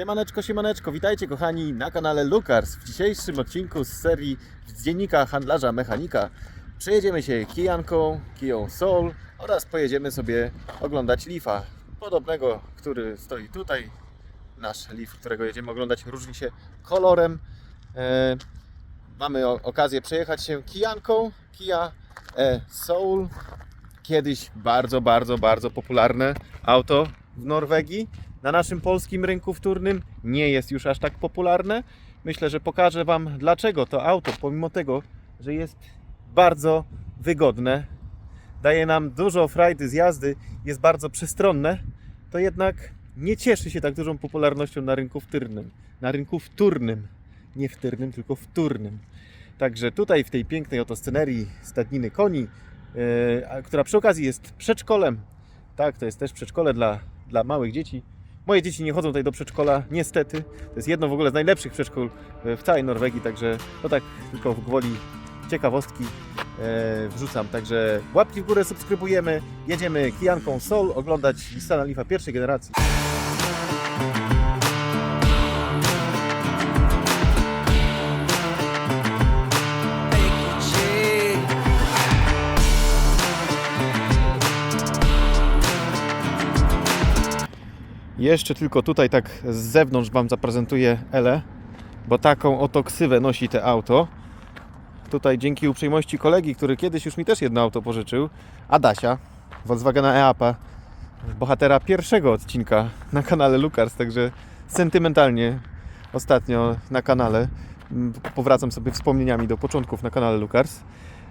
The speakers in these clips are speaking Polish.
Siemaneczko, siemaneczko, witajcie kochani na kanale Lukars. W dzisiejszym odcinku z serii z dziennika handlarza mechanika przejedziemy się kijanką, kiją Soul oraz pojedziemy sobie oglądać Leafa. Podobnego, który stoi tutaj. Nasz Leaf, którego jedziemy oglądać, różni się kolorem. E, mamy okazję przejechać się kijanką, Kia e, Soul. Kiedyś bardzo, bardzo, bardzo popularne auto w Norwegii na naszym polskim rynku wtórnym nie jest już aż tak popularne. Myślę, że pokażę Wam dlaczego to auto, pomimo tego, że jest bardzo wygodne, daje nam dużo frajdy z jazdy, jest bardzo przestronne, to jednak nie cieszy się tak dużą popularnością na rynku wtórnym. Na rynku wtórnym, nie wtórnym, tylko wtórnym. Także tutaj w tej pięknej oto scenerii stadniny koni, yy, która przy okazji jest przedszkolem, tak, to jest też przedszkole dla, dla małych dzieci. Moje dzieci nie chodzą tutaj do przedszkola, niestety. To jest jedno w ogóle z najlepszych przedszkól e, w całej Norwegii, także to tak tylko w gwoli ciekawostki e, wrzucam. Także łapki w górę, subskrybujemy, jedziemy kijanką Sol oglądać Nissana Leafa pierwszej generacji. Jeszcze tylko tutaj tak z zewnątrz Wam zaprezentuję Ele, bo taką oto ksywę nosi te auto. Tutaj dzięki uprzejmości kolegi, który kiedyś już mi też jedno auto pożyczył, Adasia, Volkswagena EAPA, bohatera pierwszego odcinka na kanale Lukars, także sentymentalnie ostatnio na kanale mm, powracam sobie wspomnieniami do początków na kanale Lukars.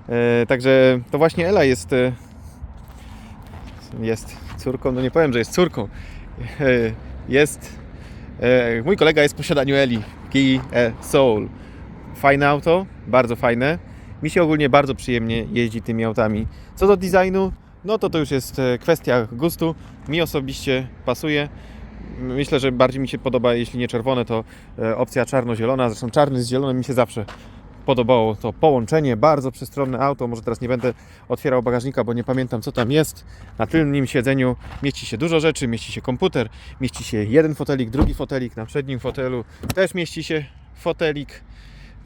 E, Także to właśnie Ela jest e, jest córką, no nie powiem, że jest córką, jest. e, Mój kolega jest w posiadaniu Eli Key e, Soul. Fajne auto, bardzo fajne. Mi się ogólnie bardzo przyjemnie jeździ tymi autami. Co do designu, no to to już jest e, kwestia gustu. Mi osobiście pasuje. Myślę, że bardziej mi się podoba, jeśli nie czerwone, to opcja czarno-zielona. Zresztą czarny z zielonym mi się zawsze podobało to połączenie. Bardzo przestronne auto. Może teraz nie będę otwierał bagażnika, bo nie pamiętam co tam jest. Na tylnym siedzeniu mieści się dużo rzeczy, mieści się komputer, mieści się jeden fotelik, drugi fotelik, na przednim fotelu też mieści się fotelik.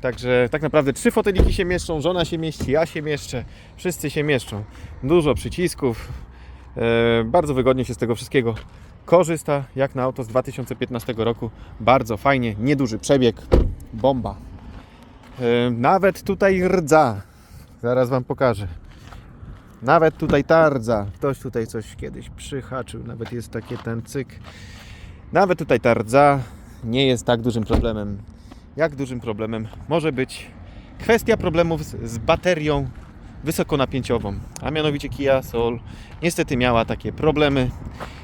Także tak naprawdę trzy foteliki się mieszczą, żona się mieści, ja się mieszczę, wszyscy się mieszczą. Dużo przycisków, e, bardzo wygodnie się z tego wszystkiego korzysta, jak na auto z 2015 roku. Bardzo fajnie, nieduży przebieg, bomba. E, nawet tutaj rdza, zaraz Wam pokażę. Nawet tutaj tardza. Ktoś tutaj coś kiedyś przyhaczył. Nawet jest takie ten cyk. Nawet tutaj ta rdza nie jest tak dużym problemem. Jak dużym problemem może być kwestia problemów z baterią wysokonapięciową. A mianowicie Kia Soul niestety miała takie problemy.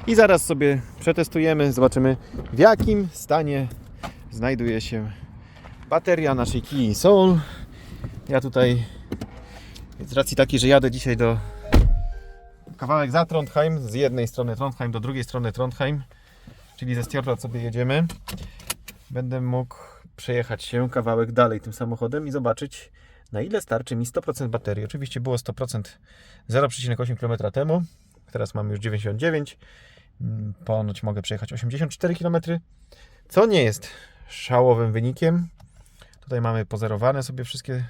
I zaraz sobie przetestujemy, zobaczymy w jakim stanie znajduje się bateria naszej Kia Soul. Ja tutaj z racji takiej, że jadę dzisiaj do kawałek za Trondheim, z jednej strony Trondheim do drugiej strony Trondheim, czyli ze Stjordal sobie jedziemy, będę mógł przejechać się kawałek dalej tym samochodem i zobaczyć na ile starczy mi 100% baterii. Oczywiście było 100% 0,8 km temu, teraz mam już 99, Mm, ponoć mogę przejechać 84 km, co nie jest szałowym wynikiem. Tutaj mamy pozerowane sobie wszystkie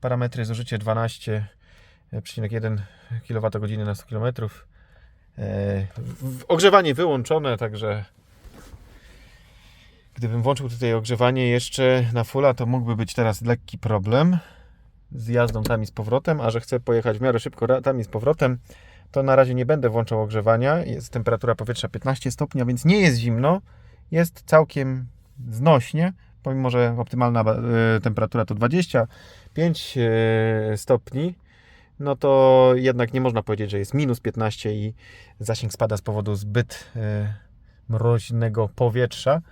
parametry, zużycie 12,1 kWh na 100 km. E, Ogrzewanie wyłączone, także gdybym włączył tutaj ogrzewanie jeszcze na fulla, to mógłby być teraz lekki problem z jazdą tam i z powrotem, a że chcę pojechać w miarę szybko tam i z powrotem, to na razie nie będę włączał ogrzewania. Jest temperatura powietrza 15 stopni, a więc nie jest zimno. Jest całkiem znośnie, pomimo że optymalna e, temperatura to 25 e, stopni, no to jednak nie można powiedzieć, że jest minus 15 i zasięg spada z powodu zbyt e, mroźnego powietrza.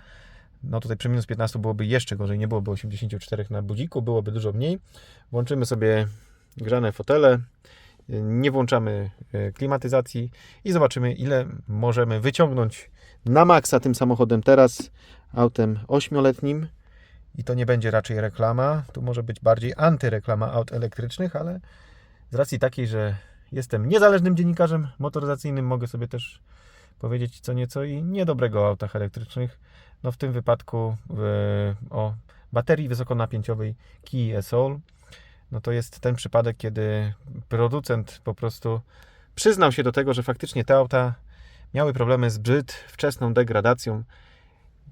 No tutaj przy minus 15 byłoby jeszcze gorzej, nie byłoby 84 na budziku, byłoby dużo mniej. Włączymy sobie grzane fotele, nie włączamy klimatyzacji i zobaczymy ile możemy wyciągnąć na maksa tym samochodem teraz, autem 8-letnim. I to nie będzie raczej reklama, tu może być bardziej antyreklama aut elektrycznych, ale z racji takiej, że jestem niezależnym dziennikarzem motoryzacyjnym, mogę sobie też powiedzieć co nieco i niedobrego o autach elektrycznych. No w tym wypadku e, o baterii wysokonapięciowej Kia Soul, no to jest ten przypadek, kiedy producent po prostu przyznał się do tego, że faktycznie te auta miały problemy z zbyt wczesną degradacją.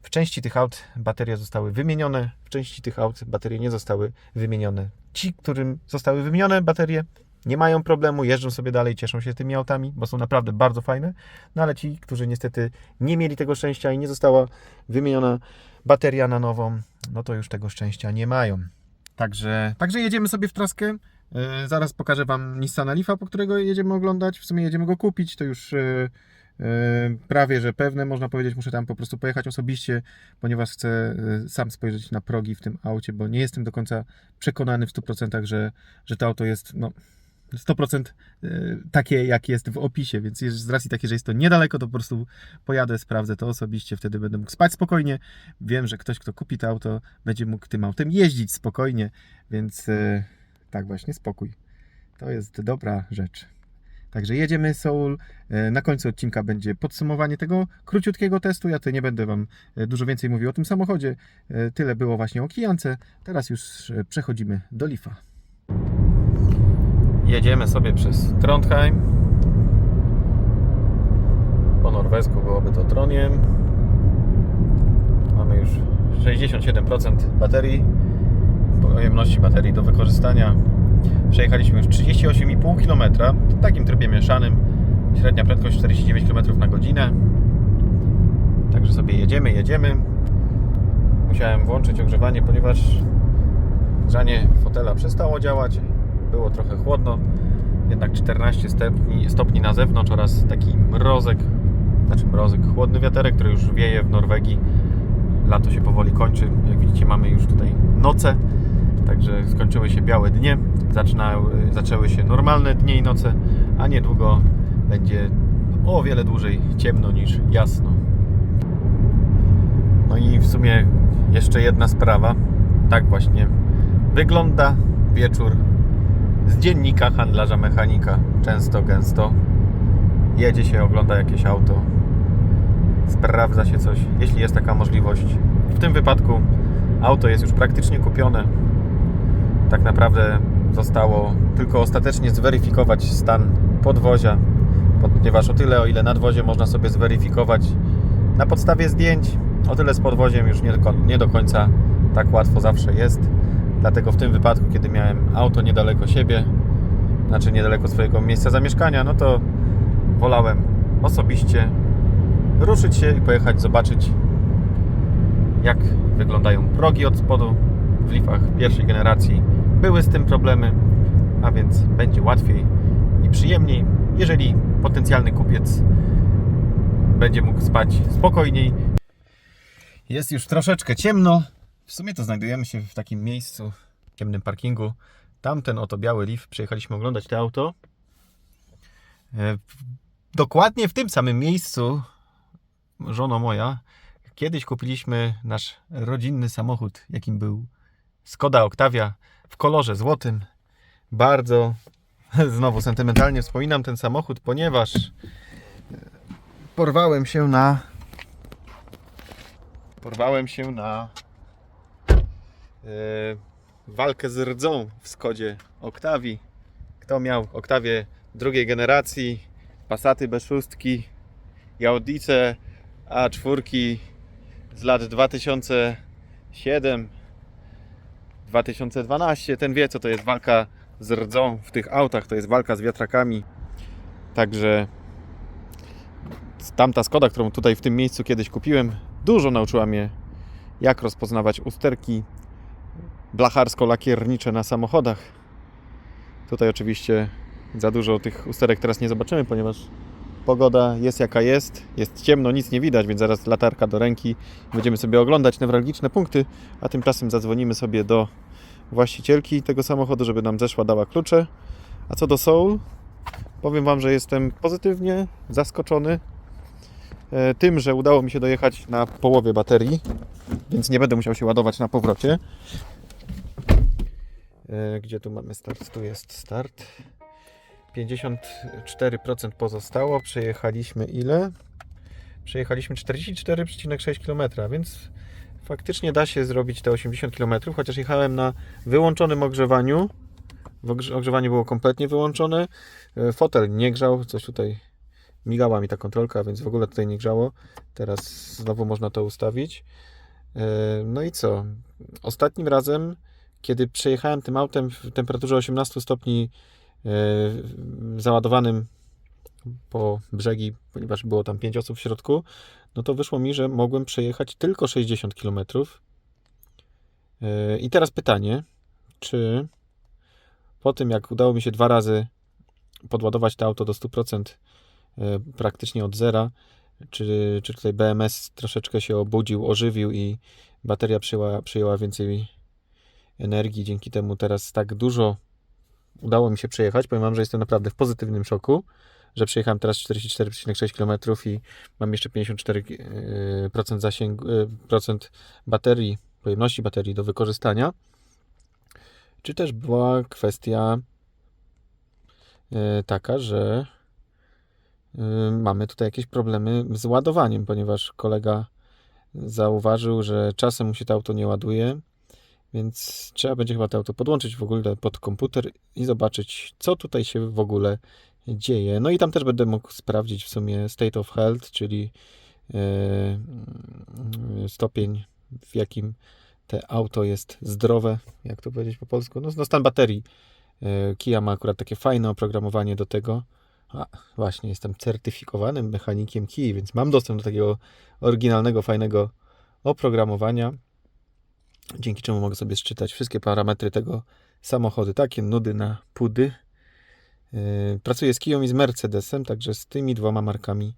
W części tych aut baterie zostały wymienione, w części tych aut baterie nie zostały wymienione. Ci, którym zostały wymienione baterie, nie mają problemu, jeżdżą sobie dalej, cieszą się tymi autami, bo są naprawdę bardzo fajne. No ale ci, którzy niestety nie mieli tego szczęścia i nie została wymieniona bateria na nową, no to już tego szczęścia nie mają. Także, także jedziemy sobie w traskę. Yy, zaraz pokażę Wam Nissana Leafa, po którego jedziemy oglądać. W sumie jedziemy go kupić, to już yy, prawie, że pewne, można powiedzieć. Muszę tam po prostu pojechać osobiście, ponieważ chcę yy, sam spojrzeć na progi w tym aucie, bo nie jestem do końca przekonany w 100%, że, że to auto jest no, 100% yy, takie, jak jest w opisie, więc z racji takiej, że jest to niedaleko, to po prostu pojadę, sprawdzę to osobiście, wtedy będę mógł spać spokojnie. Wiem, że ktoś, kto kupi to auto, będzie mógł tym autem jeździć spokojnie, więc yy, tak właśnie, spokój. To jest dobra rzecz. Także jedziemy Soul. Yy, Na końcu odcinka będzie podsumowanie tego króciutkiego testu. Ja tutaj nie będę Wam yy, dużo więcej mówił o tym samochodzie. Yy, Tyle było właśnie o Kijance. Teraz już przechodzimy do Lifa. Jedziemy sobie przez Trondheim. Po norwesku byłoby to Troniem. Mamy już 67% baterii, pojemności baterii do wykorzystania. Przejechaliśmy już 38,5 km w takim trybie mieszanym. Średnia prędkość 49 km na godzinę. Także sobie jedziemy, jedziemy. Musiałem włączyć ogrzewanie, ponieważ grzanie fotela przestało działać. Było trochę chłodno. Jednak 14 stopni, stopni na zewnątrz oraz taki mrozek, znaczy mrozek, chłodny wiaterek, który już wieje w Norwegii. Lato się powoli kończy. Jak widzicie, mamy już tutaj noce, także skończyły się białe dnie. Zaczynały, zaczęły się normalne dnie i noce, a niedługo będzie o wiele dłużej ciemno niż jasno. No i w sumie jeszcze jedna sprawa. Tak właśnie wygląda wieczór z dziennika handlarza mechanika. Często, gęsto. Jedzie się, ogląda jakieś auto, sprawdza się coś, jeśli jest taka możliwość. W tym wypadku auto jest już praktycznie kupione. Tak naprawdę zostało tylko ostatecznie zweryfikować stan podwozia, ponieważ o tyle, o ile nadwozie można sobie zweryfikować na podstawie zdjęć, o tyle z podwoziem już nie, do- nie do końca tak łatwo zawsze jest. Dlatego w tym wypadku, kiedy miałem auto niedaleko siebie, znaczy niedaleko swojego miejsca zamieszkania, no to wolałem osobiście ruszyć się i pojechać zobaczyć, jak wyglądają progi od spodu. W lifach pierwszej generacji były z tym problemy, a więc będzie łatwiej i przyjemniej, jeżeli potencjalny kupiec będzie mógł spać spokojniej. Jest już troszeczkę ciemno. W sumie to znajdujemy się w takim miejscu, w ciemnym parkingu. Tamten oto biały Leaf, przyjechaliśmy oglądać to auto. E, Dokładnie w tym samym miejscu, żono moja, kiedyś kupiliśmy nasz rodzinny samochód, jakim był Skoda Octavia w kolorze złotym. Bardzo znowu sentymentalnie wspominam ten samochód, ponieważ e, porwałem się na porwałem się na e, walkę z rdzą w Skodzie Octavii. Kto miał Octavię drugiej generacji, Passaty B6 i Audice A4 z lat 2007 2012, ten wie co to jest walka z rdzą w tych autach, to jest walka z wiatrakami. Także tamta Skoda, którą tutaj w tym miejscu kiedyś kupiłem, dużo nauczyła mnie jak rozpoznawać usterki blacharsko-lakiernicze na samochodach. Tutaj oczywiście za dużo tych usterek teraz nie zobaczymy, ponieważ pogoda jest jaka jest, jest ciemno, nic nie widać, więc zaraz latarka do ręki. Będziemy sobie oglądać newralgiczne punkty, a tymczasem zadzwonimy sobie do właścicielki tego samochodu, żeby nam zeszła, dała klucze. A co do Soul, powiem Wam, że jestem pozytywnie zaskoczony e, tym, że udało mi się dojechać na połowie baterii, więc nie będę musiał się ładować na powrocie. E, Gdzie tu mamy start? Tu jest start. 54% pozostało. Przejechaliśmy ile? przejechaliśmy 44,6 km, więc faktycznie da się zrobić te 80 km, chociaż jechałem na wyłączonym ogrzewaniu. Ogrzewanie było kompletnie wyłączone. E, Fotel nie grzał, coś tutaj migała mi ta kontrolka, więc w ogóle tutaj nie grzało. Teraz znowu można to ustawić. E, No i co? Ostatnim razem, kiedy przejechałem tym autem w temperaturze 18 stopni załadowanym po brzegi, ponieważ było tam 5 osób w środku, no to wyszło mi, że mogłem przejechać tylko 60 km. E, I teraz pytanie, czy po tym jak udało mi się dwa razy podładować to auto do 100% e, praktycznie od zera, czy, czy tutaj BMS troszeczkę się obudził, ożywił i bateria przyjęła, przyjęła więcej energii, dzięki temu teraz tak dużo udało mi się przejechać. Powiem Wam, że jestem naprawdę w pozytywnym szoku, że przejechałem teraz 44,6 km i mam jeszcze 54% zasięgu, e, procent baterii, pojemności baterii do wykorzystania. Czy też była kwestia e, taka, że e, mamy tutaj jakieś problemy z ładowaniem, ponieważ kolega zauważył, że czasem mu się to auto nie ładuje, więc trzeba będzie chyba to auto podłączyć w ogóle pod komputer i zobaczyć, co tutaj się w ogóle dzieje. No i tam też będę mógł sprawdzić w sumie state of health, czyli e, stopień, w jakim te auto jest zdrowe, jak to powiedzieć po polsku, no, no stan baterii. E, Kia ma akurat takie fajne oprogramowanie do tego. A, właśnie, jestem certyfikowanym mechanikiem Kii, więc mam dostęp do takiego oryginalnego, fajnego oprogramowania, dzięki czemu mogę sobie szczytać wszystkie parametry tego samochodu. Takie nudy na pudy. Yy, Pracuję z Kiją i z Mercedesem, także z tymi dwoma markami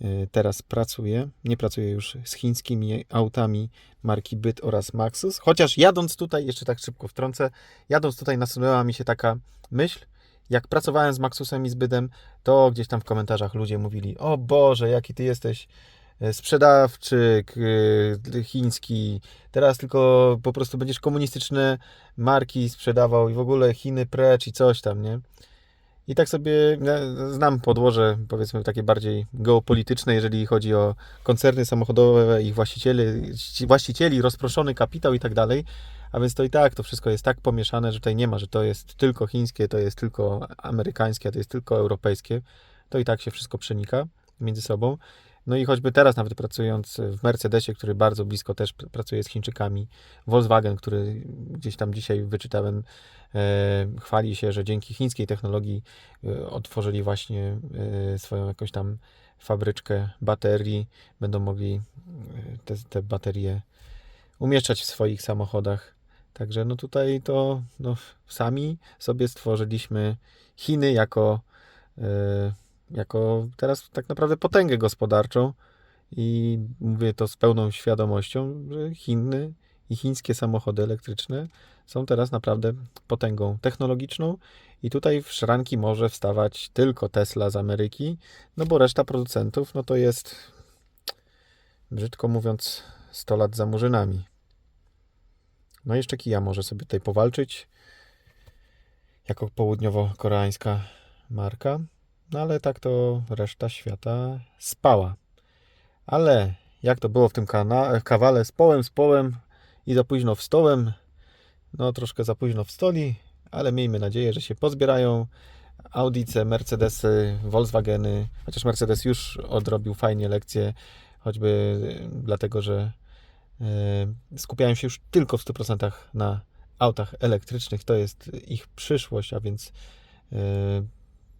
yy, teraz pracuję. Nie pracuję już z chińskimi autami marki Byt oraz Maxus. Chociaż jadąc tutaj, jeszcze tak szybko wtrącę, jadąc tutaj nasunęła mi się taka myśl, jak pracowałem z Maxusem i z Bydem, to gdzieś tam w komentarzach ludzie mówili: O Boże, jaki ty jesteś sprzedawczyk e, chiński, teraz tylko po prostu będziesz komunistyczne marki sprzedawał i w ogóle Chiny precz i coś tam, nie? I tak sobie e, znam podłoże, powiedzmy, takie bardziej geopolityczne, jeżeli chodzi o koncerny samochodowe, ich właścicieli, właścicieli rozproszony kapitał i tak dalej. A więc to i tak, to wszystko jest tak pomieszane, że tutaj nie ma, że to jest tylko chińskie, to jest tylko amerykańskie, a to jest tylko europejskie. To i tak się wszystko przenika między sobą. No i choćby teraz nawet pracując w Mercedesie, który bardzo blisko też pr- pracuje z Chińczykami, Volkswagen, który gdzieś tam dzisiaj wyczytałem, e, chwali się, że dzięki chińskiej technologii e, otworzyli właśnie e, swoją jakąś tam fabryczkę baterii, będą mogli te, te baterie umieszczać w swoich samochodach. Także no tutaj to no, sami sobie stworzyliśmy Chiny jako, jako teraz tak naprawdę potęgę gospodarczą i mówię to z pełną świadomością, że Chiny i chińskie samochody elektryczne są teraz naprawdę potęgą technologiczną i tutaj w szranki może wstawać tylko Tesla z Ameryki, no bo reszta producentów no to jest brzydko mówiąc 100 lat za murzynami. No jeszcze Kia może sobie tutaj powalczyć jako południowo-koreańska marka, no ale tak to reszta świata spała. Ale jak to było w tym kawale z połem, z połem i za późno w stołem, no troszkę za późno w stoli, ale miejmy nadzieję, że się pozbierają Audice, Mercedesy, Volkswageny, chociaż Mercedes już odrobił fajnie lekcję, choćby y, dlatego, że y, skupiają się już tylko w 100% na autach elektrycznych. To jest ich przyszłość, a więc y,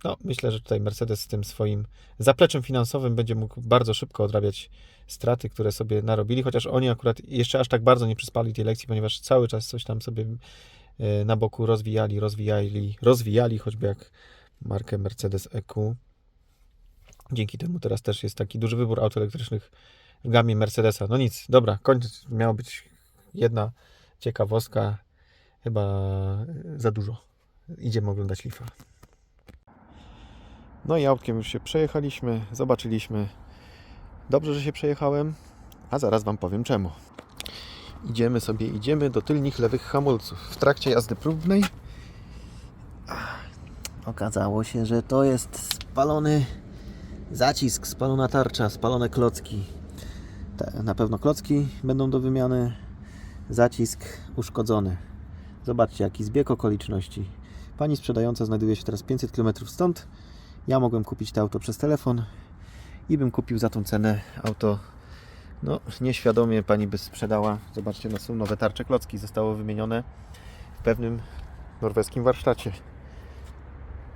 no, myślę, że tutaj Mercedes z tym swoim zapleczem finansowym będzie mógł bardzo szybko odrabiać straty, które sobie narobili, chociaż oni akurat jeszcze aż tak bardzo nie przyspali tej lekcji, ponieważ cały czas coś tam sobie y, na boku rozwijali, rozwijali, rozwijali, choćby jak markę Mercedes EQ. Dzięki temu teraz też jest taki duży wybór aut elektrycznych w gamie Mercedesa. No nic, dobra, koniec. Miała być jedna ciekawostka. Chyba za dużo. Idziemy oglądać Lifa. No i autkiem już się przejechaliśmy, zobaczyliśmy. Dobrze, że się przejechałem, a zaraz Wam powiem czemu. Idziemy sobie, idziemy do tylnych lewych hamulców. W trakcie jazdy próbnej Okazało się, że to jest spalony Zacisk, spalona tarcza, spalone klocki. Na pewno klocki będą do wymiany. Zacisk uszkodzony. Zobaczcie, jaki zbieg okoliczności. Pani sprzedająca znajduje się teraz 500 km stąd. Ja mogłem kupić to auto przez telefon i bym kupił za tą cenę auto. No, nieświadomie pani by sprzedała. Zobaczcie, no są nowe tarcze klocki, zostało wymienione w pewnym norweskim warsztacie.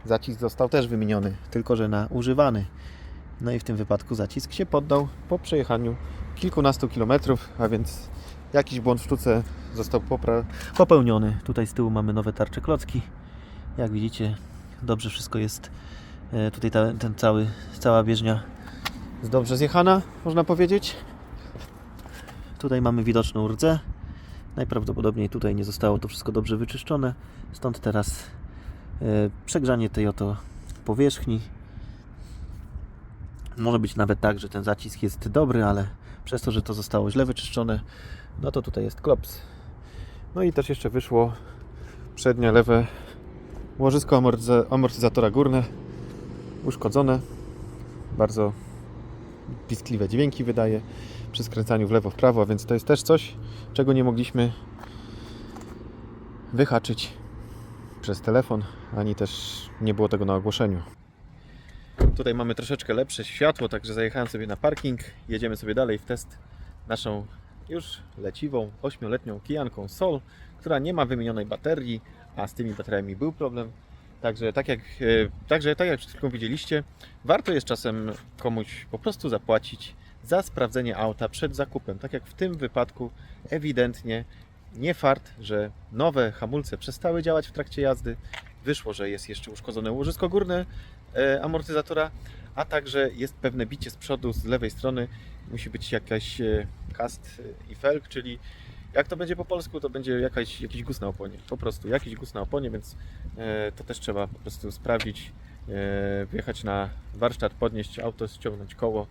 Zacisk został też wymieniony, tylko że na używany. No i w tym wypadku zacisk się poddał po przejechaniu kilkunastu kilometrów, a więc jakiś błąd w sztuce został popełniony. Tutaj z tyłu mamy nowe tarcze klocki. Jak widzicie, dobrze wszystko jest. E, Tutaj ta, ten cały, cała bieżnia jest dobrze zjechana, można powiedzieć. Tutaj mamy widoczną rdzę. Najprawdopodobniej tutaj nie zostało to wszystko dobrze wyczyszczone. Stąd teraz e, przegrzanie tej oto powierzchni. Może być nawet tak, że ten zacisk jest dobry, ale przez to, że to zostało źle wyczyszczone, no to tutaj jest klops. No i też jeszcze wyszło przednie lewe łożysko amortyza- amortyzatora górne uszkodzone. Bardzo piskliwe dźwięki wydaje przy skręcaniu w lewo, w prawo, więc to jest też coś, czego nie mogliśmy wyhaczyć przez telefon, ani też nie było tego na ogłoszeniu. Tutaj mamy troszeczkę lepsze światło, także zajechałem sobie na parking. Jedziemy sobie dalej w test naszą już leciwą, 8-letnią kijanką Sol, która nie ma wymienionej baterii, a z tymi bateriami był problem. Także tak jak, e, także tak jak przed chwilą widzieliście, warto jest czasem komuś po prostu zapłacić za sprawdzenie auta przed zakupem. Tak jak w tym wypadku ewidentnie nie fart, że nowe hamulce przestały działać w trakcie jazdy. Wyszło, że jest jeszcze uszkodzone łożysko górne e, amortyzatora, a także jest pewne bicie z przodu, z lewej strony. Musi być jakaś e, cast i felg, czyli jak to będzie po polsku, to będzie jakaś, jakiś guz na oponie. Po prostu jakiś guz na oponie, więc to też trzeba po prostu sprawdzić, e, wjechać na warsztat, podnieść auto, ściągnąć koło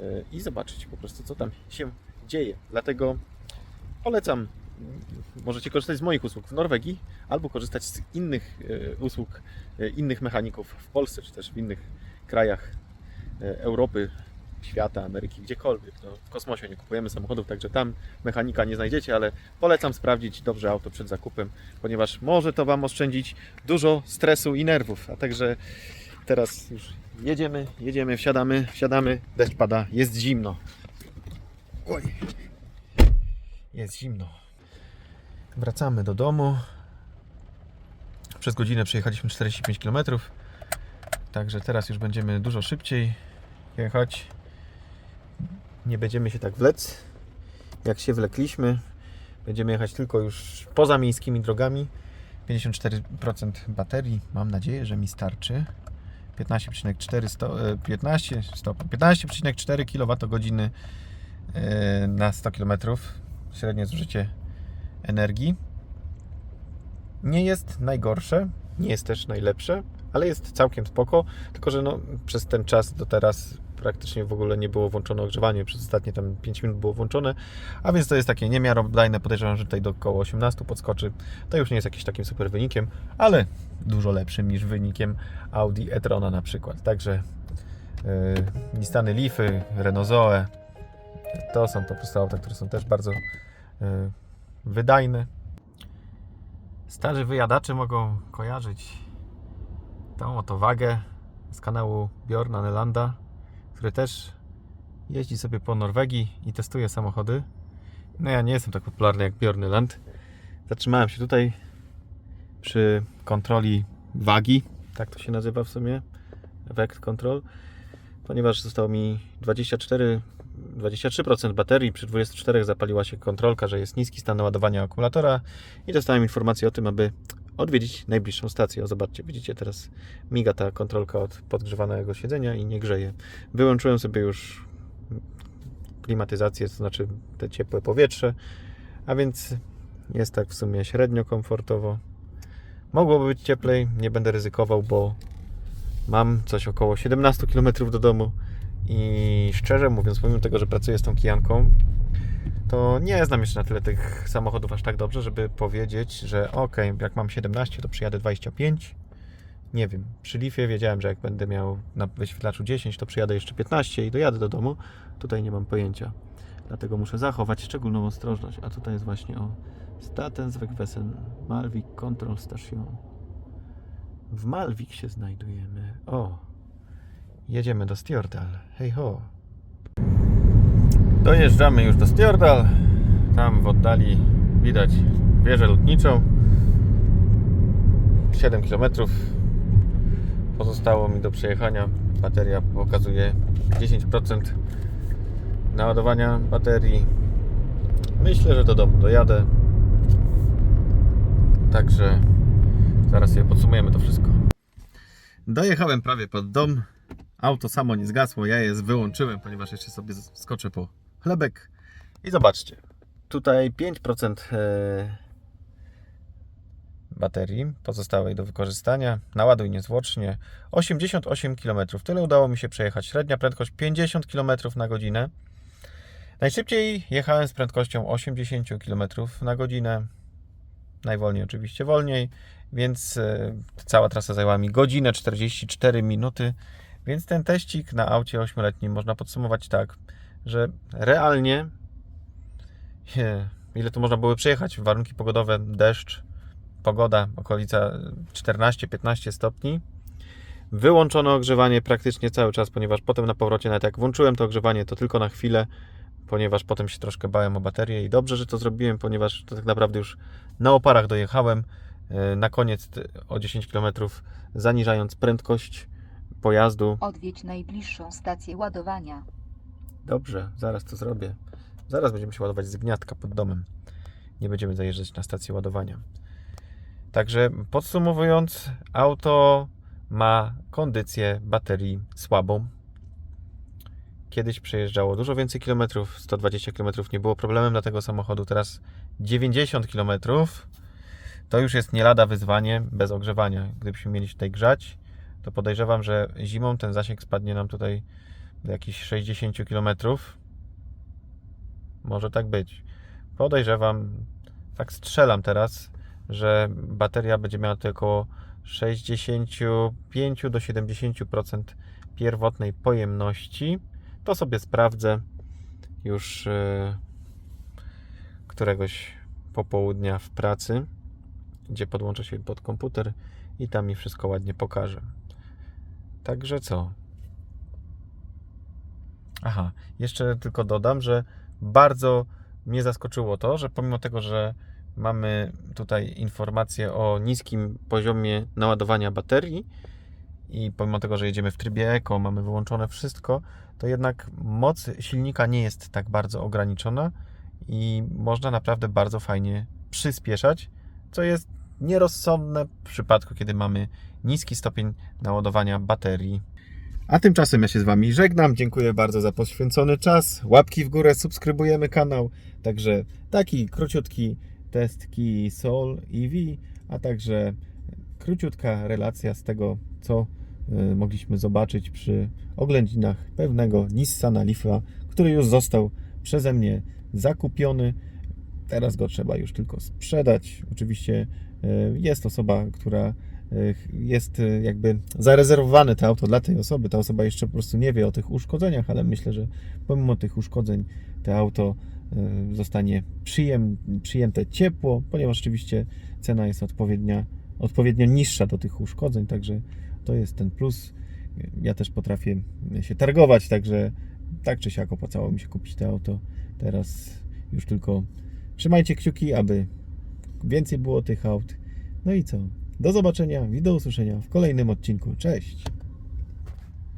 e, i zobaczyć po prostu, co tam się dzieje. Dlatego polecam. Możecie korzystać z moich usług w Norwegii albo korzystać z innych e, usług e, innych mechaników w Polsce czy też w innych krajach e, Europy, świata, Ameryki, gdziekolwiek. No, w kosmosie nie kupujemy samochodów, także tam mechanika nie znajdziecie, ale polecam sprawdzić dobrze auto przed zakupem, ponieważ może to Wam oszczędzić dużo stresu i nerwów. A także teraz już jedziemy, jedziemy, wsiadamy, wsiadamy, deszcz pada, jest zimno. Oj. Jest zimno. Wracamy do domu. Przez godzinę przejechaliśmy 45 km. Także teraz już będziemy dużo szybciej jechać. Nie będziemy się tak wlec, jak się wlekliśmy. Będziemy jechać tylko już poza miejskimi drogami. 54% baterii. Mam nadzieję, że mi starczy. 15,4 sto, e, 15 stopni. 15,4 kWh e, na 100 km. Średnie zużycie energii. Nie jest najgorsze, nie jest też najlepsze, ale jest całkiem spoko. Tylko, że no, przez ten czas do teraz praktycznie w ogóle nie było włączone ogrzewanie. Przez ostatnie tam 5 minut było włączone, a więc to jest takie niemiarodajne. Podejrzewam, że tutaj do około 18 podskoczy. To już nie jest jakimś takim super wynikiem, ale dużo lepszym niż wynikiem Audi e-trona na przykład. Także yy, Nissany Leafy, Renault Zoe, to są po prostu auta, które są też bardzo yy, wydajne. Starzy wyjadacze mogą kojarzyć tą oto wagę z kanału Bjorna Nelanda, który też jeździ sobie po Norwegii i testuje samochody. No ja nie jestem tak popularny jak Bjorn Neland. Zatrzymałem się tutaj przy kontroli wagi, tak to się nazywa w sumie, Vect Control, ponieważ zostało mi 24 23% baterii, przy 24 zapaliła się kontrolka, że jest niski stan naładowania akumulatora i dostałem informację o tym, aby odwiedzić najbliższą stację. O, zobaczcie, widzicie teraz miga ta kontrolka od podgrzewanego siedzenia i nie grzeje. Wyłączyłem sobie już klimatyzację, to znaczy te ciepłe powietrze, a więc jest tak w sumie średnio komfortowo. Mogłoby być cieplej, nie będę ryzykował, bo mam coś około 17 km do domu i szczerze mówiąc, pomimo tego, że pracuję z tą kijanką, to nie znam jeszcze na tyle tych samochodów aż tak dobrze, żeby powiedzieć, że ok, jak mam 17, to przyjadę 25, Nie wiem, przy Leafie wiedziałem, że jak będę miał na wyświetlaczu 10, to przyjadę jeszcze 15 i dojadę do domu. Tutaj nie mam pojęcia. Dlatego muszę zachować szczególną ostrożność. A tutaj jest właśnie o Statens Wegwesen Malvik Control Station. W Malvik się znajdujemy. O, jedziemy do Stjordal. Hej ho. Dojeżdżamy już do Stjordal. Tam w oddali widać wieżę lotniczą. 7 km pozostało mi do przejechania. Bateria pokazuje 10% naładowania baterii. Myślę, że do domu dojadę. Także zaraz sobie podsumujemy to wszystko. Dojechałem prawie pod dom. Auto samo nie zgasło. Ja je wyłączyłem, ponieważ jeszcze sobie skoczę po chlebek. I zobaczcie. Tutaj 5% e, baterii pozostałej do wykorzystania. Naładuj niezwłocznie. 88 km. Tyle udało mi się przejechać. Średnia prędkość 50 km na godzinę. Najszybciej jechałem z prędkością 80 km na godzinę. Najwolniej oczywiście wolniej, więc e, cała trasa zajęła mi godzinę 44 minuty. Więc ten teścik na aucie 8-letnim można podsumować tak, że realnie ile tu można było przejechać? Warunki pogodowe, deszcz, pogoda, okolica 14-15 stopni. Wyłączono ogrzewanie praktycznie cały czas, ponieważ potem na powrocie, nawet jak włączyłem to ogrzewanie, to tylko na chwilę, ponieważ potem się troszkę bałem o baterię i dobrze, że to zrobiłem, ponieważ to tak naprawdę już na oparach dojechałem. e, Na koniec o 10 km zaniżając prędkość pojazdu. Odwiedź najbliższą stację ładowania. Dobrze, zaraz to zrobię. Zaraz będziemy się ładować z gniatka pod domem. Nie będziemy zajeżdżać na stację ładowania. Także podsumowując, auto ma kondycję baterii słabą. Kiedyś przejeżdżało dużo więcej kilometrów, 120 km nie było problemem dla tego samochodu. Teraz 90 km to już jest nie lada wyzwanie bez ogrzewania. Gdybyśmy mieli się tutaj grzać, to podejrzewam, że zimą ten zasięg spadnie nam tutaj jakichś 60 km. Może tak być. Podejrzewam, tak strzelam teraz, że bateria będzie miała tylko około 65 do 70% pierwotnej pojemności. To sobie sprawdzę już e, któregoś popołudnia w pracy, gdzie podłączę się pod komputer i tam mi wszystko ładnie pokaże. Także co? Aha, jeszcze tylko dodam, że bardzo mnie zaskoczyło to, że pomimo tego, że mamy tutaj informację o niskim poziomie naładowania baterii i pomimo tego, że jedziemy w trybie Eco, mamy wyłączone wszystko, to jednak moc silnika nie jest tak bardzo ograniczona i można naprawdę bardzo fajnie przyspieszać, co jest nierozsądne w przypadku, kiedy mamy niski stopień naładowania baterii. A tymczasem ja się z Wami żegnam. Dziękuję bardzo za poświęcony czas. Łapki w górę, subskrybujemy kanał. Także taki króciutki test Key Soul EV, a także króciutka relacja z tego, co y, mogliśmy zobaczyć przy oględzinach pewnego Nissana Leafa, który już został przeze mnie zakupiony. Teraz go trzeba już tylko sprzedać. Oczywiście y, jest osoba, która jest y, jakby zarezerwowane to auto dla tej osoby. Ta osoba jeszcze po prostu nie wie o tych uszkodzeniach, ale myślę, że pomimo tych uszkodzeń to auto y, zostanie przyjem, przyjęte ciepło, ponieważ oczywiście cena jest odpowiednia, odpowiednio niższa do tych uszkodzeń, także to jest ten plus. Ja też potrafię się targować, także tak czy siak opłacało mi się kupić to auto. Teraz już tylko trzymajcie kciuki, aby więcej było tych aut. No i co? Do zobaczenia i do usłyszenia w kolejnym odcinku. Cześć!